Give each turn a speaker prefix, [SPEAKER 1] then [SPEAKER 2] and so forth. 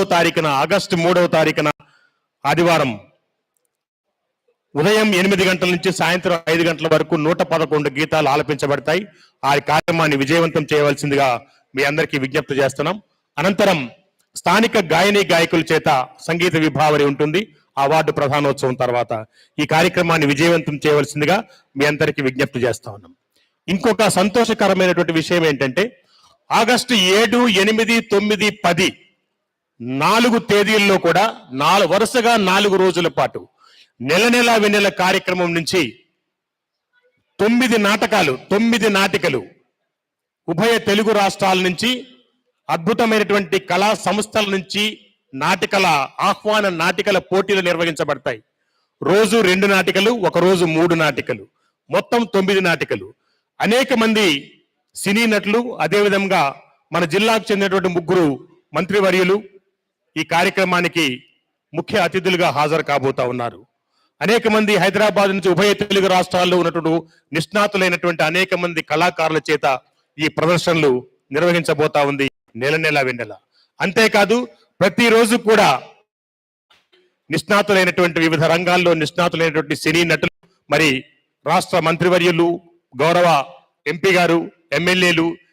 [SPEAKER 1] మూడవ తారీఖున ఆగస్టు మూడవ తారీఖున ఆదివారం ఉదయం ఎనిమిది గంటల నుంచి సాయంత్రం ఐదు గంటల వరకు నూట పదకొండు గీతాలు ఆలపించబడతాయి. ఆ కార్యక్రమాన్ని విజయవంతం చేయవలసిందిగా మీ అందరికీ విజ్ఞప్తి చేస్తున్నాం. అనంతరం స్థానిక గాయని గాయకుల చేత సంగీత విభావరి ఉంటుంది. అవార్డు ప్రధానోత్సవం తర్వాత ఈ కార్యక్రమాన్ని విజయవంతం చేయవలసిందిగా మీ అందరికీ విజ్ఞప్తి చేస్తా ఉన్నాం. ఇంకొక సంతోషకరమైనటువంటి విషయం ఏంటంటే ఆగస్టు ఏడు ఎనిమిది తొమ్మిది పది నాలుగు తేదీల్లో కూడా నాలుగు వరుసగా నాలుగు రోజుల పాటు నెల నెల వెన్నెల కార్యక్రమం నుంచి తొమ్మిది నాటకాలు తొమ్మిది నాటికలు ఉభయ తెలుగు రాష్ట్రాల నుంచి అద్భుతమైనటువంటి కళా సంస్థల నుంచి నాటికల ఆహ్వాన నాటికల పోటీలు నిర్వహించబడతాయి. రోజు రెండు నాటికలు ఒక రోజు మూడు నాటికలు. మొత్తం తొమ్మిది నాటికలు. అనేక మంది సినీ నటులు అదేవిధంగా మన జిల్లాకు చెందినటువంటి ముగ్గురు మంత్రివర్యులు ఈ కార్యక్రమానికి ముఖ్య అతిథులుగా హాజరు కాబోతా ఉన్నారు. అనేక మంది హైదరాబాద్ నుంచి ఉభయ తెలుగు రాష్ట్రాల్లో ఉన్నటువంటి నిష్ణాతులైనటువంటి అనేక మంది కళాకారుల చేత ఈ ప్రదర్శనలు నిర్వహించబోతా ఉంది నెల నెల వెన్నెల. అంతేకాదు ప్రతిరోజు కూడా నిష్ణాతులైనటువంటి వివిధ రంగాల్లో నిష్ణాతులైనటువంటి సినీ నటులు మరి రాష్ట్ర మంత్రివర్యులు గౌరవ ఎంపీ గారు ఎమ్మెల్యేలు